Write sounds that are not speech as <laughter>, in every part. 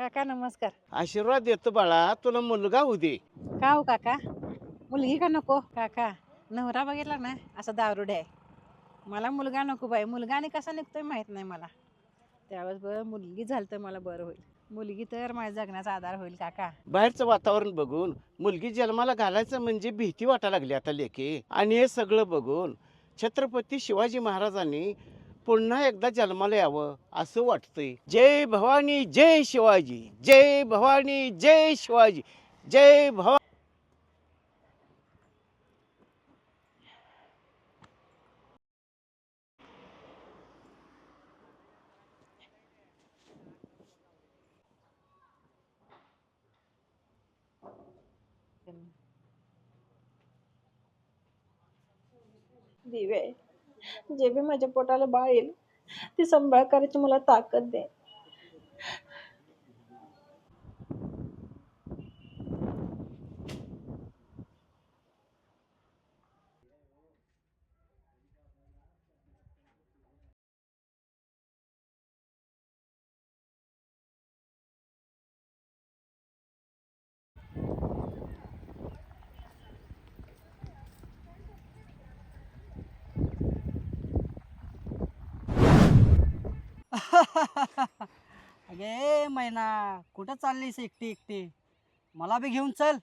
काका नमस्कार. आशीर्वाद देतो बाळा तुला मुलगा होऊ दे. का हो काका? मुलगी का नको? काका नवरा बघितला ना असं दारुडे आहे. मला मुलगा नको बाई. मुलगा आणि कसा निघतोय माहीत नाही मला. त्यावेळेस बरं मुलगी झालं तर मला बरं होईल. मुलगी तर माझ्या जगण्याचा आधार होईल काका. बाहेरचं वातावरण बघून मुलगी जन्माला घालायचं म्हणजे भीती वाटायला लागली आता लेखे आणि हे सगळं बघून छत्रपती शिवाजी महाराजांनी पुन्हा एकदा जन्माला यावं असं वाटतंय. जय भवानी जय शिवाजी जय भवानी जय शिवाजी जय भवा दिवे. जे बी माझ्या पोटाला बाळ येईल ती सांभाळ करायची मला ताकद दे. <laughs> अगे मैना कुठं चाललीस एकटी एकटी? मला बी घेऊन चल.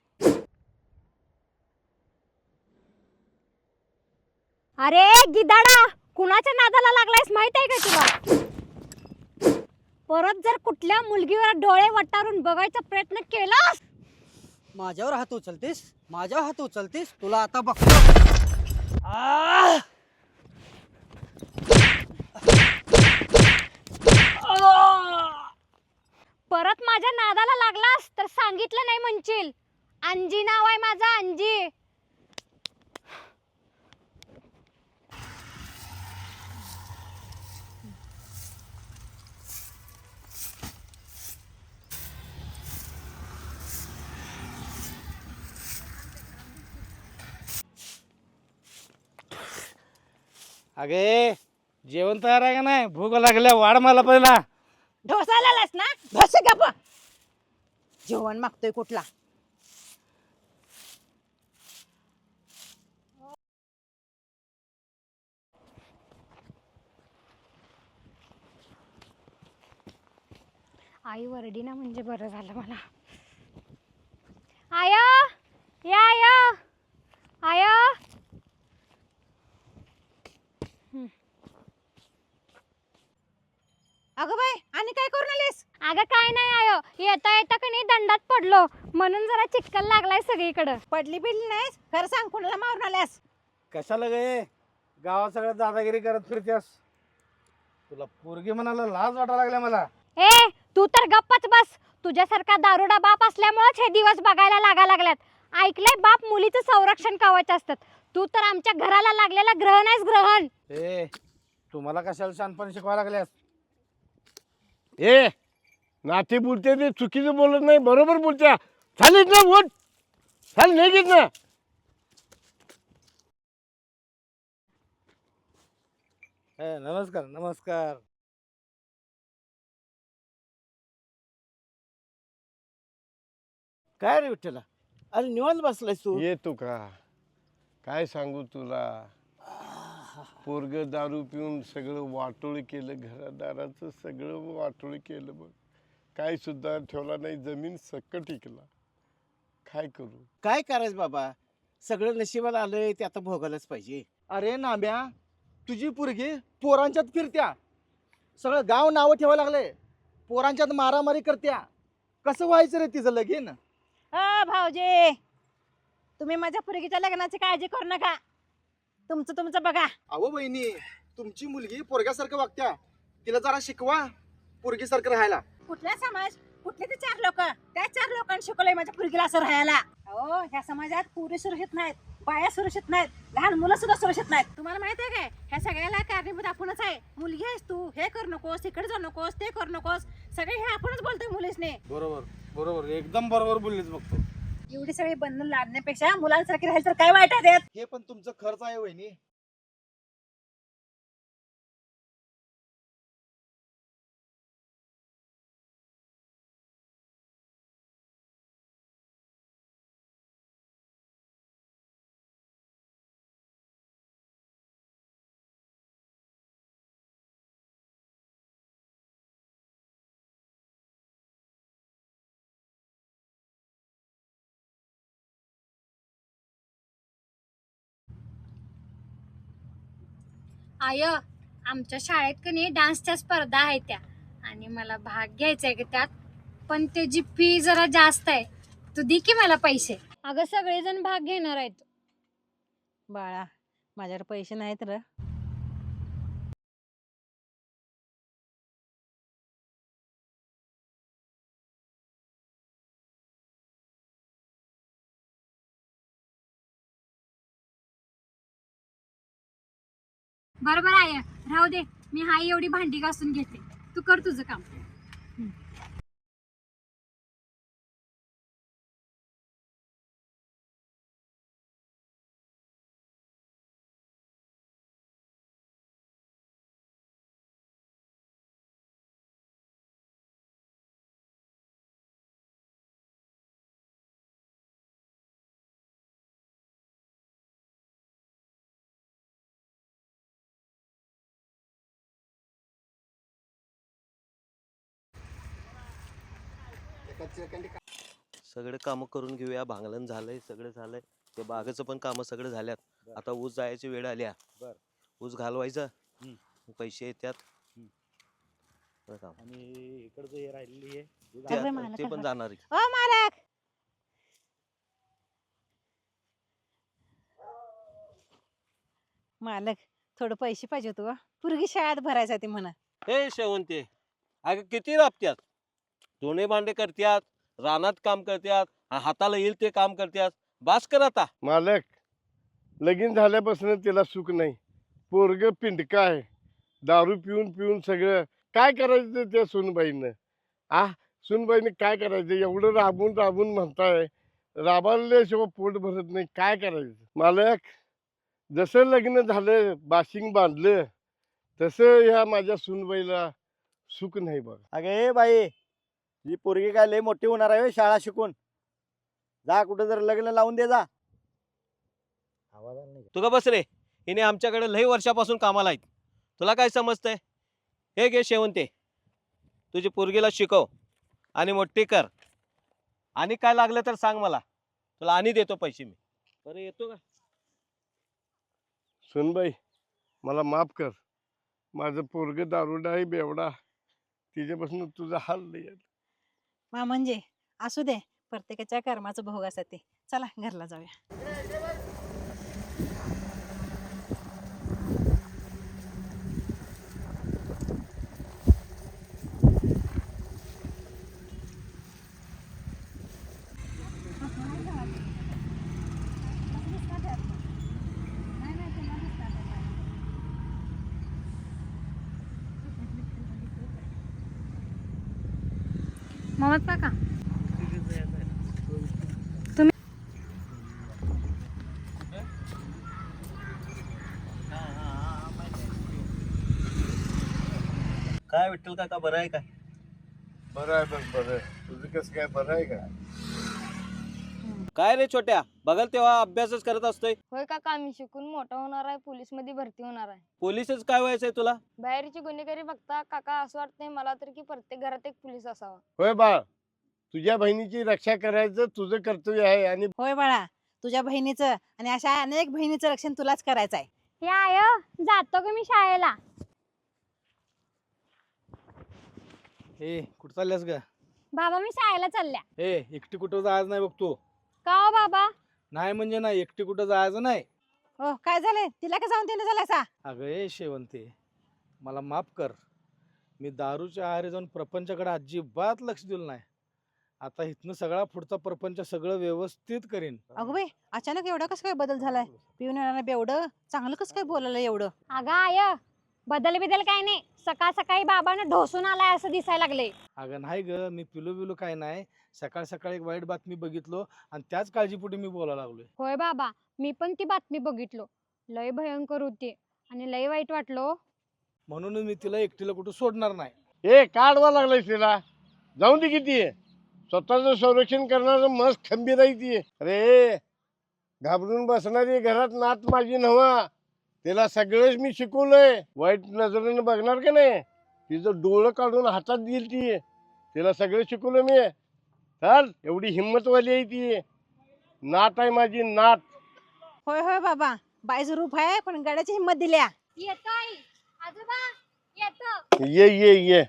अरे गिदाडा कुणाच्या नादाला लागलायस माहीत आहे का तुला? परत जर कुठल्या मुलगीवर डोळे वटारून बघायचा प्रयत्न केलास? माझ्यावर हात उचलतीस? माझ्यावर हात उचलतीस? तुला आता बघतो. आह! परत माझ्या नादाला लागलास तर सांगितलं नाही म्हणशील. अंजी नाव आहे माझा अंजी. अगे जेवण तयार आहे का नाही? भूक लागल्या वाढ मला पहिला. ढोसायला आलास ना बस गप जेवण मागतोय कुठला? आई वरडी ना म्हणजे बरं झालं मला. आय या आय आय अगं बाई आणि काय करून आलीस अगं काय नाही आयो. येता येता का नाही दंडात पडलो. म्हणून जरा चिक्कल लागलाय सगळीकडं. पडली बिडली नाहीस? खरं सांग कुणाला मारून आल्यास? कशाला गे गावात सगळं दादागिरी करत फिरतेस. तुला पोरगी म्हणाला लाज वाटायला लागल्या मला. ए तू तर गप्पच बस. तुझ्यासारखा दारुडा बाप असल्यामुळेच हे दिवस बघायला लागा लागल्यात. ऐकलंय बाप मुलीचं संरक्षण कवच असतात तू तर आमच्या घराला लागलेला ग्रहण आहेस ग्रहण. ए तुम्हाला कशाला शानपण शिकवायला लागल्यास? ए नाते बोलते ते चुकीचं बोलत नाही बरोबर बोलत्या. चालेल ना वोट? चाल नाही घेत ना? ए, नमस्कार नमस्कार. काय रे विठ्ठला? अरे निवांत बसलायस तू? येतो का? काय सांगू तुला? <laughs> पोरग दारू पिऊन सगळं वाटोळ केलं घरादाराचं सगळं वाटोळ केलं बघ. काय सुद्धा ठेवला नाही जमीन सक्क टिकला. काय करू? काय करायचं बाबा? सगळं नशिबाला आलंय ते आता भोगायलाच पाहिजे. अरे नाम्या तुझी पोरगी पोरांच्यात फिरत्या. सगळं गाव नावं ठेवायला लागले पोरांच्यात मारामारी करत्या. कसं व्हायचं रे तिचं लगीन? अ भाऊजी तुम्ही माझ्या पोरगीच्या लग्नाची काळजी करू नका. तुमचं तुमचं बघा. अहो बहिणी तुमची मुलगी पोरग्यासारखं वागत्या. तिला जरा शिकवा पोरगीसारखं राहायला. कुठला समाज? कुठले ते चार लोक? त्या चार लोकांनी शिकवलंय माझ्या पोरगीला असं राहायला. हो ह्या समाजात पुरी सुरक्षित नाहीत बाया सुरक्षित नाहीत लहान मुलं सुद्धा सुरक्षित नाहीत. तुम्हाला माहीत आहे काय? ह्या सगळ्याला कारणीभूत आपणच आहे. मुलगी आहेस तू हे करू नकोस तिकडे जाऊ नकोस ते करू नकोस. सगळे हे आपणच बोलतोय मुलीसने. बरोबर बरोबर. एकदम बरोबर बोललीस बघतो एवढी सगळी बंधन लादण्यापेक्षा मुलांसारखी राहील तर काय वाटत हे पण तुमचं खर्च आहे वहिनी. आय आमच्या शाळेत का नाही डान्सच्या स्पर्धा आहेत त्या. आणि मला भाग घ्यायचा आहे का त्यात पण त्याची फी जरा जास्त आहे. तू दे की मला पैसे. अगं सगळेजण भाग घेणार आहेत. बाळा माझ्याकडे पैसे नाहीत र. बरोबर आहे. राहू दे मी हाय एवढी भांडी घासून घेते. तू कर तुझं काम. सगळे कामं करून घेऊया. भांगलन झालंय सगळं झालंय. ते बागेचं पण कामं सगळं झाल्यात. आता ऊस जायची वेळ आल्या बर. ऊस घालवायचा. पैसे येतात काम. आणि इकडचं हे राहिलेली आहे. ते अरे आता- मला ते काय पण जाणार आहे. ओ मालक! मालक थोडं पैसे पाहिजे होतं पूर्वी शाळेत भरायचं ते म्हणा. हे शेवंते अगं किती राबत्यात? दोन्ही भांडे करत्यात रानात काम करत्यात हाताला येईल ते काम करत्यात. बास कर आता. मालक लगीन झाल्यापासून तिला सुख नाही. पोरग पिंडका आहे. दारू पिऊन पिऊन सगळं. काय करायचं त्या सुनबाईनं? आ? सुनबाईनं काय करायचं? एवढं राबून राबून म्हणताय. राबाल्याशिवाय पोट भरत नाही. काय करायचं? मालक जसं लग्न झालं बाशिंग बांधलं तसं ह्या माझ्या सुनबाईला सुख नाही बघ. अगे ए बाई ही पोरगी काय लय मोठी होणार आहे होय शाळा शिकून. जा कुठं जर लग्न लावून दे जा. आवाज आला नाही तू का बस रे? हिने आमच्याकडे लई वर्षापासून कामाला आहेत. तुला काय समजतंय? हे घे शेवंते. तुझी पोरगीला शिकव आणि मोठी कर. आणि काय लागलं तर सांग मला. तुला आणि देतो पैसे मी. बरं येतो का? सुनबाई मला माफ कर. माझं पोरग दारुडा आहे बेवडा. तिच्यापासून तुझा हाल लई आहे. मा म्हणजे असू दे प्रत्येकाच्या कर्माचं भोग असतात ते. चला घरला जाऊया. ममत काका काय विठ्ठल काका बरं आहे का? बरं आहे बघ बरं आहे. तुझं कसं काय बरं आहे का? काय रे छोट्या? बघल तेव्हा अभ्यासच करत असतोय. होय काका आम्ही शिकून मोठा होणार आहे पोलीसमध्ये भरती होणार आहे. पोलीसच काय व्हायचंय तुला? बाहेरची गुन्हेगारी बघता काका असं वाटतंय मला तर की प्रत्येक घरात एक पोलीस असावा. होय बाळ तुझ्या बहिणीची रक्षा करायचं तुझं कर्तव्य आहे आणि होय बाळा तुझ्या बहिणीचं आणि अशा अनेक बहिणीचं रक्षण तुलाच करायचं आहे. हे आय जातो का मी शाळेला? ए कुठं चालल्यास ग? बाबा मी शाळेला चालल्या. ए एकटी कुठं जायचं नाही बघ तू का हो बाबा? नाही म्हणजे नाही एकटी कुठं जायचं नाही. हो काय झालंय? तिला का जाऊन तिने झाला असा? अगं ए शेवंते मला माफ कर. मी दारूच्या आहारी जाऊन प्रपंचाकडे अजिबात लक्ष दिलं नाही. आता इथनं सगळा पुढचा प्रपंच सगळं व्यवस्थित करीन. अगं बाई अचानक एवढा कसं काय बदल झालाय? पिऊन येणार बेवडं चांगलं कसं काय बोलायला एवढं? अगं आय बदल बिदल काय नाही. सकाळ सकाळी बाबानं ढोसून आलाय असं दिसायला लागले. अगं नाही ग मी पिलो बिलो काय नाही. सकाळ सकाळी एक वाईट बातमी बघितलो आणि त्याच काळजीपोटी मी बोलायला लागलोय. होय बाबा मी पण ती बातमी बघितलो. लय भयंकर होती आणि लय वाईट वाटलो म्हणूनच मी तिला एकटीला कुठं सोडणार नाही. ए काढवा लागलाय तिला? जाऊन दे किती स्वतःचं संरक्षण करणारं मस्त खंबीर आहे ती. अरे घाबरून बसणारी घरात नात माझी नव्हा. तिला सगळंच मी शिकवलंय. वाईट नजरेनं बघणार का नाही? तिचं डोळं काढून हातात देईल ती. तिला सगळं शिकवलं मी. चाल एवढी हिंमतवाली आहे ती. नात आहे माझी नात. होय होय बाबा. बाईचं रूप आहे पण गड्याची हिंमत दिल्या. येतो आई आजोबा येतो. ये ये ये.